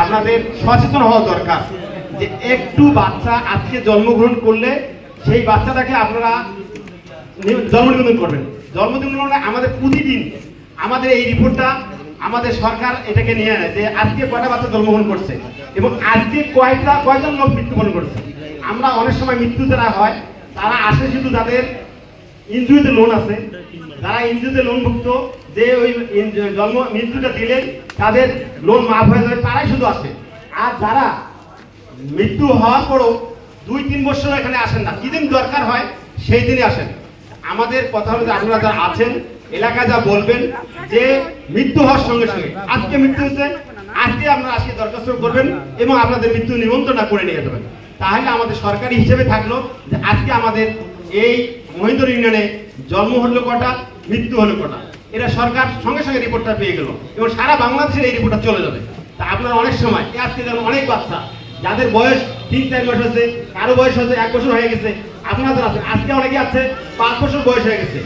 আপনাদের সচেতন হওয়া দরকার যে একটু বাচ্চা আজকে জন্মগ্রহণ করলে সেই বাচ্চাটাকে আপনারা নি- জন্ম নিবন্ধন করবেন। জন্ম নিবন্ধন মানে আমাদের প্রতিদিন আমাদের এই রিপোর্টটা আমাদের সরকার এটাকে নিয়ে নেয় যে আজকে কয়টা বাচ্চা জন্মগ্রহণ করছে এবং আজকে কয়টা কয়জন লোক মৃত্যুবরণ করছে। আমরা অনেক সময় মৃত্যু যারা হয়, তারা আসে শুধু তাদের ইনজুরিতে লোন আছে। যারা ইনজুরিতে লোন ভুক্ত যে ওই জন্ম মৃত্যুটা দিলে তাদের লোন মাফ হয়ে যাবে, তারাই শুধু আসে আর যারা মৃত্যু হওয়ার পরও দুই তিন বছর এখানে আসেন না দিন দরকার হয়, সেই দিনই আসেন। আমাদের কথা হলো যে আপনারা যারা আছেন, এলাকায় যা বলবেন যে মৃত্যু হওয়ার সঙ্গে সঙ্গে, আজকে মৃত্যু হচ্ছে আজকে আপনারা আজকে দরখাস্ত করবেন এবং আপনাদের মৃত্যু নিমন্ত্রণটা করে নিয়ে যাবেন। তাহলে আমাদের সরকারি হিসেবে থাকল যে আজকে আমাদের এই মহেন্দ্র ইউনিয়নে জন্ম হলো কটা, মৃত্যু হলো কটা। এটা সরকার সঙ্গে সঙ্গে রিপোর্টটা পেয়ে গেল এবং সারা বাংলাদেশের এই রিপোর্টটা চলে যাবে। তা আপনার অনেক সময় আজকে যেমন অনেক বাচ্চা, যাদের বয়স তিন, চার বছর হচ্ছে কারও বয়স হচ্ছে এক বছর হয়ে গেছে, আপনাদের আছে। আজকে অনেকে আছে পাঁচ বছর বয়স হয়ে গেছে,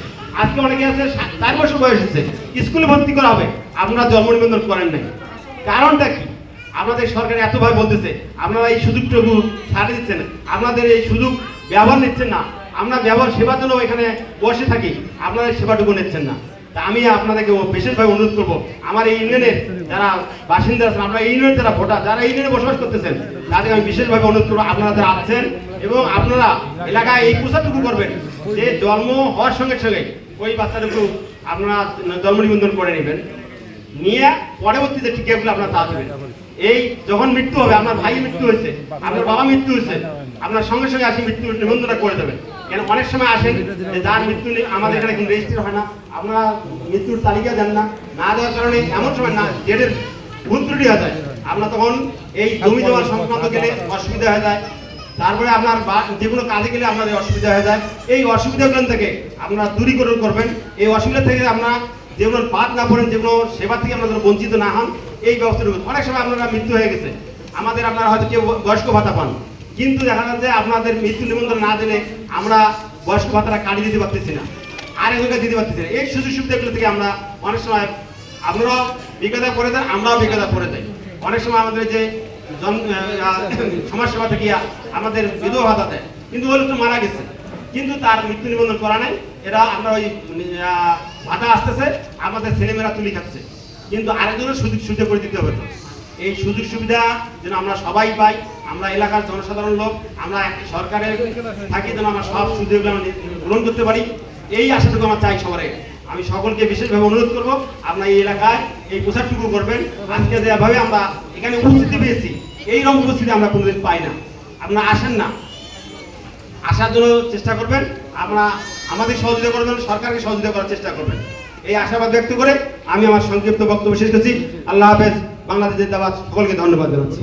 আজকে অনেকে আছে চার বছর বয়স হচ্ছে স্কুলে ভর্তি করা হবে, আপনারা জন্ম নিবন্ধন করেন নাই। কারণটা কি? আপনাদের সরকার এতভাবে বলতেছে, আপনারা এই সুযোগটুকু ছাড়ে দিচ্ছেন, আপনাদের এই সুযোগ ব্যবহার নিচ্ছেন না। আমরা ব্যবহার সেবার জন্য এখানে বসে থাকি। আপনারা সেবাটুকু নিচ্ছেন না। তা আমি আপনাদেরকে বিশেষভাবে অনুরোধ করব, আমার এই ইউনিয়নের যারা বাসিন্দা আছেন এই ইউনিয়নের যারা ভোটার, যারা ইউনিয়নে বসবাস করতেছেন, তাদের আমি বিশেষভাবে অনুরোধ করব, আপনারা যারা আছেন এবং আপনারা এলাকায় এই প্রচারটুকু করবেন, যে জন্ম হওয়ার সঙ্গে সঙ্গে ওই বাচ্চাটুকু আপনারা জন্ম নিবন্ধন করে নেবেন। নিয়ে পরবর্তীতে টিকাগুলো আপনার তা দেবেন। এই যখন মৃত্যু হবে, আপনার ভাই মৃত্যু হয়েছে, আপনার বাবা মৃত্যু হয়েছে, আপনার সঙ্গে সঙ্গে আসি মৃত্যু নিবন্ধনটা করে দেবেন। কেন অনেক সময় আসেন যে যার মৃত্যু নেই, আমাদের এখানে কিন্তু রেজিস্ট্রি হয় না। আপনারা মৃত্যুর তালিকা দেন না। না দেওয়ার কারণে এমন সময় না ডেটের ভুল ত্রুটি হয়ে যায়। আপনার তখন এই জমি জমা সংক্রান্ত গেলে অসুবিধা হয়ে যায়। তারপরে আপনার বা- যে কোনো কাজে গেলে আপনাদের অসুবিধা হয়ে যায়। এই অসুবিধাগুলো থেকে আপনারা দূরীকরণ করবেন। এই অসুবিধা থেকে আপনারা যেগুলো বাদ না পড়েন যেগুলো সেবা থেকে আপনাদের বঞ্চিত না হন, এই ব্যবস্থাটা অনেক সময় আপনারা মৃত্যু হয়ে গেছে। আমাদের আপনারা হয়তো কেউ বয়স্ক ভাতা পান। কিন্তু দেখা যাচ্ছে আপনাদের মৃত্যু নিবন্ধন না দিলে আমরা বয়স্ক ভাতাটা কাটিয়ে দিতে পারতেছি না, আর দিতে পারতেছি না। এই সুযোগ সুবিধাগুলো থেকে আমরা অনেক সময় আপনারাও বিজ্ঞতা করে দেন আমরাও বিজ্ঞতা করে দেয় অনেক সময় আমাদের যে জন সমাজ সেবা থেকে আমাদের বিধবা ভাতা দেয়, কিন্তু ওগুলো তো মারা গেছে। কিন্তু তার মৃত্যু নিবন্ধন করা নাই, এরা আমরা ওই ভাতা আসতেছে, আমাদের ছেলেমেয়েরা তুলি খাচ্ছে। কিন্তু আরেকজনের সুযোগ সুবিধা করে দিতে হবে এই সুযোগ সুবিধা যেন আমরা সবাই পাই, আমরা এলাকার জনসাধারণ লোক, আমরা একটি সরকারের থাকি যেন আমরা সব সুযোগ গ্রহণ করতে পারি। এই আশাটুকু আমার চাই সবারে। আমি সকলকে বিশেষভাবে অনুরোধ করব, আপনার এই এলাকায় এই প্রচারটুকু করবেন। আজকে যেভাবে আমরা এখানে উপস্থিতি পেয়েছি, এই রকম উপস্থিতি আমরা কোনোদিন পাই না। আপনারা আসেন না। আসার জন্য চেষ্টা করবেন। আপনারা আমাদের সহযোগিতা করবেন সরকারকে সহযোগিতা করার চেষ্টা করবেন। এই আশাবাদ ব্যক্ত করে আমি আমার সংক্ষিপ্ত বক্তব্য শেষ করছি। আল্লাহ হাফেজ। বাংলাদেশ জিন্দাবাদ। সকলকে ধন্যবাদ জানাচ্ছি।